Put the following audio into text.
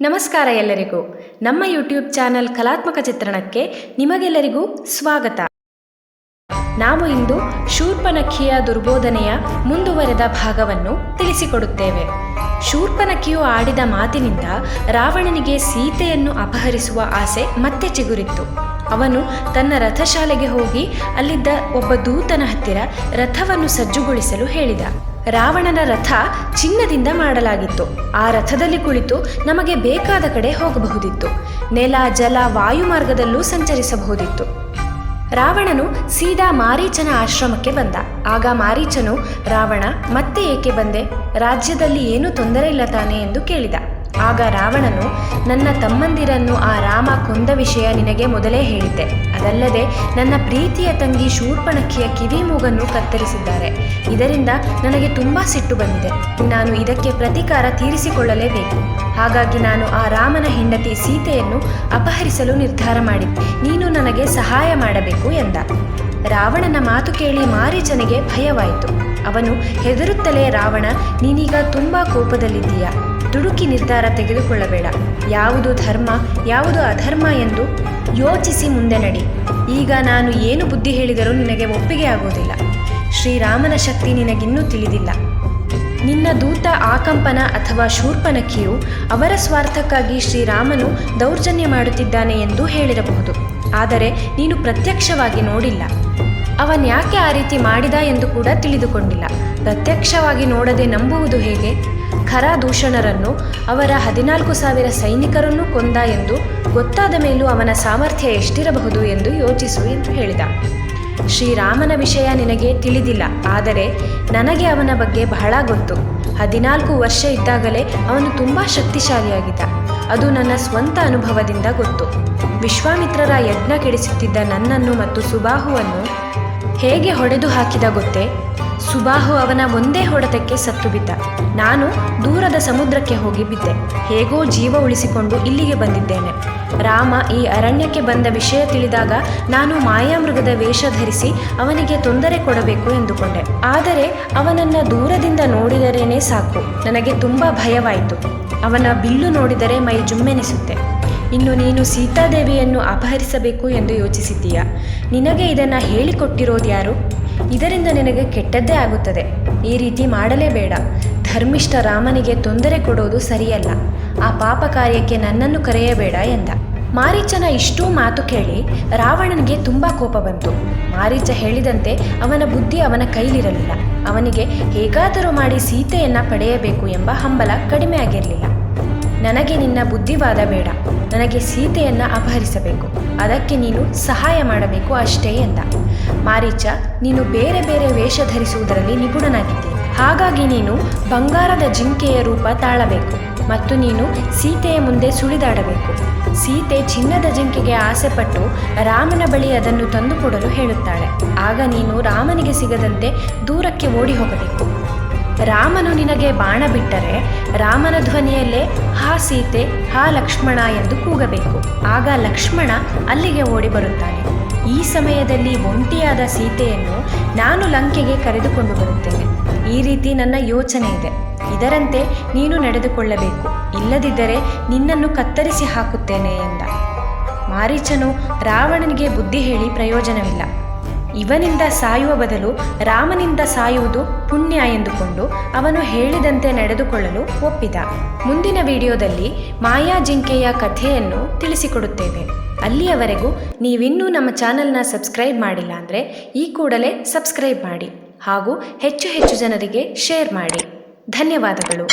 ನಮಸ್ಕಾರ ಎಲ್ಲರಿಗೂ. ನಮ್ಮ ಯೂಟ್ಯೂಬ್ ಚಾನಲ್ ಕಲಾತ್ಮಕ ಚಿತ್ರಣಕ್ಕೆ ನಿಮಗೆಲ್ಲರಿಗೂ ಸ್ವಾಗತ. ನಾವು ಇಂದು ಶೂರ್ಪನಖಿಯ ದುರ್ಬೋಧನೆಯ ಮುಂದುವರೆದ ಭಾಗವನ್ನು ತಿಳಿಸಿಕೊಡುತ್ತೇವೆ. ಶೂರ್ಪನಖಿಯು ಆಡಿದ ಮಾತಿನಿಂದ ರಾವಣನಿಗೆ ಸೀತೆಯನ್ನು ಅಪಹರಿಸುವ ಆಸೆ ಮತ್ತೆ ಚಿಗುರಿತ್ತು. ಅವನು ತನ್ನ ರಥಶಾಲೆಗೆ ಹೋಗಿ ಅಲ್ಲಿದ್ದ ಒಬ್ಬ ದೂತನ ಹತ್ತಿರ ರಥವನ್ನು ಸಜ್ಜುಗೊಳಿಸಲು ಹೇಳಿದ. ರಾವಣನ ರಥ ಚಿನ್ನದಿಂದ ಮಾಡಲಾಗಿತ್ತು. ಆ ರಥದಲ್ಲಿ ಕುಳಿತು ನಮಗೆ ಬೇಕಾದ ಕಡೆ ಹೋಗಬಹುದಿತ್ತು. ನೆಲ, ಜಲ ವಾಯು ಮಾರ್ಗದಲ್ಲೂ ಸಂಚರಿಸಬಹುದಿತ್ತು. ರಾವಣನು ಸೀದಾ ಮಾರೀಚನ ಆಶ್ರಮಕ್ಕೆ ಬಂದ. ಆಗ ಮಾರೀಚನು, ರಾವಣ, ಮತ್ತೆ ಏಕೆ ಬಂದೆ? ರಾಜ್ಯದಲ್ಲಿ ಏನೂ ತೊಂದರೆ ಇಲ್ಲ ತಾನೆ? ಎಂದು ಕೇಳಿದ. ಆಗ ರಾವಣನು, ನನ್ನ ತಮ್ಮಂದಿರನ್ನು ಆ ರಾಮ ಕೊಂದ ವಿಷಯ ನಿನಗೆ ಮೊದಲೇ ಹೇಳಿದ್ದೆ. ಅದಲ್ಲದೆ ನನ್ನ ಪ್ರೀತಿಯ ತಂಗಿ ಶೂರ್ಪಣಕ್ಕಿಯ ಕಿವಿ ಮೂಗನ್ನು ಕತ್ತರಿಸಿದ್ದಾರೆ. ಇದರಿಂದ ನನಗೆ ತುಂಬ ಸಿಟ್ಟು ಬಂದಿದೆ. ನಾನು ಇದಕ್ಕೆ ಪ್ರತೀಕಾರ ತೀರಿಸಿಕೊಳ್ಳಲೇಬೇಕು. ಹಾಗಾಗಿ ನಾನು ಆ ರಾಮನ ಹೆಂಡತಿ ಸೀತೆಯನ್ನು ಅಪಹರಿಸಲು ನಿರ್ಧಾರ ಮಾಡಿದ್ದೆ. ನೀನು ನನಗೆ ಸಹಾಯ ಮಾಡಬೇಕು ಎಂದ. ರಾವಣನ ಮಾತು ಕೇಳಿ ಮಾರೀಚನಿಗೆ ಭಯವಾಯಿತು. ಅವನು ಹೆದರುತ್ತಲೇ, ರಾವಣ, ನೀನೀಗ ತುಂಬ ಕೋಪದಲ್ಲಿದ್ದೀಯಾ? ದುಡುಕಿ ನಿರ್ಧಾರ ತೆಗೆದುಕೊಳ್ಳಬೇಡ. ಯಾವುದು ಧರ್ಮ, ಯಾವುದು ಅಧರ್ಮ ಎಂದು ಯೋಚಿಸಿ ಮುಂದೆ ನಡಿ. ಈಗ ನಾನು ಏನು ಬುದ್ಧಿ ಹೇಳಿದರೂ ನಿನಗೆ ಒಪ್ಪಿಗೆ ಆಗುವುದಿಲ್ಲ. ಶ್ರೀರಾಮನ ಶಕ್ತಿ ನಿನಗಿನ್ನೂ ತಿಳಿದಿಲ್ಲ. ನಿನ್ನ ದೂತ ಆಕಂಪನ ಅಥವಾ ಶೂರ್ಪನಖಿಯು ಅವರ ಸ್ವಾರ್ಥಕ್ಕಾಗಿ ಶ್ರೀರಾಮನು ದೌರ್ಜನ್ಯ ಮಾಡುತ್ತಿದ್ದಾನೆ ಎಂದು ಹೇಳಿರಬಹುದು. ಆದರೆ ನೀನು ಪ್ರತ್ಯಕ್ಷವಾಗಿ ನೋಡಿಲ್ಲ. ಅವನ್ಯಾಕೆ ಆ ರೀತಿ ಮಾಡಿದ ಎಂದು ಕೂಡ ತಿಳಿದುಕೊಂಡಿಲ್ಲ. ಪ್ರತ್ಯಕ್ಷವಾಗಿ ನೋಡದೆ ನಂಬುವುದು ಹೇಗೆ? ಖರ ದೂಷಣರನ್ನು ಅವರ ಹದಿನಾಲ್ಕು ಸಾವಿರ ಸೈನಿಕರನ್ನು ಕೊಂದ ಎಂದು ಗೊತ್ತಾದ ಮೇಲೂ ಅವನ ಸಾಮರ್ಥ್ಯ ಎಷ್ಟಿರಬಹುದು ಎಂದು ಯೋಚಿಸು ಎಂದು ಹೇಳಿದ. ಶ್ರೀರಾಮನ ವಿಷಯ ನಿನಗೆ ತಿಳಿದಿಲ್ಲ, ಆದರೆ ನನಗೆ ಅವನ ಬಗ್ಗೆ ಬಹಳ ಗೊತ್ತು. ಹದಿನಾಲ್ಕು ವರ್ಷ ಇದ್ದಾಗಲೇ ಅವನು ತುಂಬ ಶಕ್ತಿಶಾಲಿಯಾಗಿದ್ದ. ಅದು ನನ್ನ ಸ್ವಂತ ಅನುಭವದಿಂದ ಗೊತ್ತು. ವಿಶ್ವಾಮಿತ್ರರ ಯಜ್ಞ ಕೆಡಿಸುತ್ತಿದ್ದ ನನ್ನನ್ನು ಮತ್ತು ಸುಬಾಹುವನ್ನು ಹೇಗೆ ಹೊಡೆದು ಹಾಕಿದ ಗೊತ್ತೇ? ಸುಬಾಹು ಅವನ ಒಂದೇ ಹೊಡೆತಕ್ಕೆ ಸತ್ತು ಬಿದ್ದ. ನಾನು ದೂರದ ಸಮುದ್ರಕ್ಕೆ ಹೋಗಿ ಬಿದ್ದೆ. ಹೇಗೋ ಜೀವ ಉಳಿಸಿಕೊಂಡು ಇಲ್ಲಿಗೆ ಬಂದಿದ್ದೇನೆ. ರಾಮ ಈ ಅರಣ್ಯಕ್ಕೆ ಬಂದ ವಿಷಯ ತಿಳಿದಾಗ ನಾನು ಮಾಯಾಮೃಗದ ವೇಷ ಧರಿಸಿ ಅವನಿಗೆ ತೊಂದರೆ ಕೊಡಬೇಕು ಎಂದುಕೊಂಡೆ. ಆದರೆ ಅವನನ್ನು ದೂರದಿಂದ ನೋಡಿದರೇನೇ ಸಾಕು. ನನಗೆ ತುಂಬ ಭಯವಾಯಿತು. ಅವನ ಬಿಲ್ಲು ನೋಡಿದರೆ ಮೈ ಜುಮ್ಮೆನಿಸುತ್ತೆ. ಇನ್ನು ನೀನು ಸೀತಾದೇವಿಯನ್ನು ಅಪಹರಿಸಬೇಕು ಎಂದು ಯೋಚಿಸಿದ್ದೀಯಾ? ನಿನಗೆ ಇದನ್ನು ಹೇಳಿಕೊಟ್ಟಿರೋದು ಯಾರು ಇದರಿಂದ ನಿನಗೆ ಕೆಟ್ಟದ್ದೇ ಆಗುತ್ತದೆ. ಈ ರೀತಿ ಮಾಡಲೇಬೇಡ. ಧರ್ಮಿಷ್ಠ ರಾಮನಿಗೆ ತೊಂದರೆ ಕೊಡೋದು ಸರಿಯಲ್ಲ. ಆ ಪಾಪ ಕಾರ್ಯಕ್ಕೆ ನನ್ನನ್ನು ಕರೆಯಬೇಡ ಎಂದ. ಮಾರೀಚನ ಇಷ್ಟೂ ಮಾತು ಕೇಳಿ ರಾವಣನಿಗೆ ತುಂಬ ಕೋಪ ಬಂತು. ಮಾರೀಚ ಹೇಳಿದಂತೆ ಅವನ ಬುದ್ಧಿ ಅವನ ಕೈಲಿರಲಿಲ್ಲ. ಅವನಿಗೆ ಹೇಗಾದರೂ ಮಾಡಿ ಸೀತೆಯನ್ನ ಪಡೆಯಬೇಕು ಎಂಬ ಹಂಬಲ ಕಡಿಮೆ ಆಗಿರಲಿಲ್ಲ. ನನಗೆ ನಿನ್ನ ಬುದ್ಧಿವಾದ ಬೇಡ. ನನಗೆ ಸೀತೆಯನ್ನು ಅಪಹರಿಸಬೇಕು. ಅದಕ್ಕೆ ನೀನು ಸಹಾಯ ಮಾಡಬೇಕು ಅಷ್ಟೇ ಎಂದ. ಮಾರೀಚ, ನೀನು ಬೇರೆ ಬೇರೆ ವೇಷ ಧರಿಸುವುದರಲ್ಲಿ ನಿಪುಣನಾಗಿದ್ದೆ. ಹಾಗಾಗಿ ನೀನು ಬಂಗಾರದ ಜಿಂಕೆಯ ರೂಪ ತಾಳಬೇಕು ಮತ್ತು ನೀನು ಸೀತೆಯ ಮುಂದೆ ಸುಳಿದಾಡಬೇಕು. ಸೀತೆ ಚಿನ್ನದ ಜಿಂಕೆಗೆ ಆಸೆಪಟ್ಟು ರಾಮನ ಬಳಿ ಅದನ್ನು ತಂದುಕೊಡಲು ಹೇಳುತ್ತಾಳೆ. ಆಗ ನೀನು ರಾಮನಿಗೆ ಸಿಗದಂತೆ ದೂರಕ್ಕೆ ಓಡಿ ಹೋಗಬೇಕು. ರಾಮನು ನಿನಗೆ ಬಾಣ ಬಿಟ್ಟರೆ ರಾಮನ ಧ್ವನಿಯಲ್ಲೇ ಹಾ ಸೀತೆ, ಹಾ ಲಕ್ಷ್ಮಣ ಎಂದು ಕೂಗಬೇಕು. ಆಗ ಲಕ್ಷ್ಮಣ ಅಲ್ಲಿಗೆ ಓಡಿ ಬರುತ್ತಾನೆ. ಈ ಸಮಯದಲ್ಲಿ ಒಂಟಿಯಾದ ಸೀತೆಯನ್ನು ನಾನು ಲಂಕೆಗೆ ಕರೆದುಕೊಂಡು ಬರುತ್ತೇನೆ. ಈ ರೀತಿ ನನ್ನ ಯೋಚನೆ ಇದೆ. ಇದರಂತೆ ನೀನು ನಡೆದುಕೊಳ್ಳಬೇಕು. ಇಲ್ಲದಿದ್ದರೆ ನಿನ್ನನ್ನು ಕತ್ತರಿಸಿ ಹಾಕುತ್ತೇನೆ ಎಂದ. ಮಾರೀಚನು ರಾವಣನಿಗೆ ಬುದ್ಧಿ ಹೇಳಿ ಪ್ರಯೋಜನವಿಲ್ಲ. ಇವನಿಂದ ಸಾಯುವ ಬದಲು ರಾಮನಿಂದ ಸಾಯುವುದು ಪುಣ್ಯ ಎಂದುಕೊಂಡು ಅವನು ಹೇಳಿದಂತೆ ನಡೆದುಕೊಳ್ಳಲು ಒಪ್ಪಿದ. ಮುಂದಿನ ವಿಡಿಯೋದಲ್ಲಿ ಮಾಯಾ ಜಿಂಕೆಯ ಕಥೆಯನ್ನು ತಿಳಿಸಿಕೊಡುತ್ತೇವೆ. ಅಲ್ಲಿಯವರೆಗೂ ನೀವಿನ್ನೂ ನಮ್ಮ ಚಾನಲ್ನ ಸಬ್ಸ್ಕ್ರೈಬ್ ಮಾಡಿಲ್ಲ ಅಂದರೆ ಈ ಕೂಡಲೇ ಸಬ್ಸ್ಕ್ರೈಬ್ ಮಾಡಿ ಹಾಗೂ ಹೆಚ್ಚು ಹೆಚ್ಚು ಜನರಿಗೆ ಶೇರ್ ಮಾಡಿ. ಧನ್ಯವಾದಗಳು.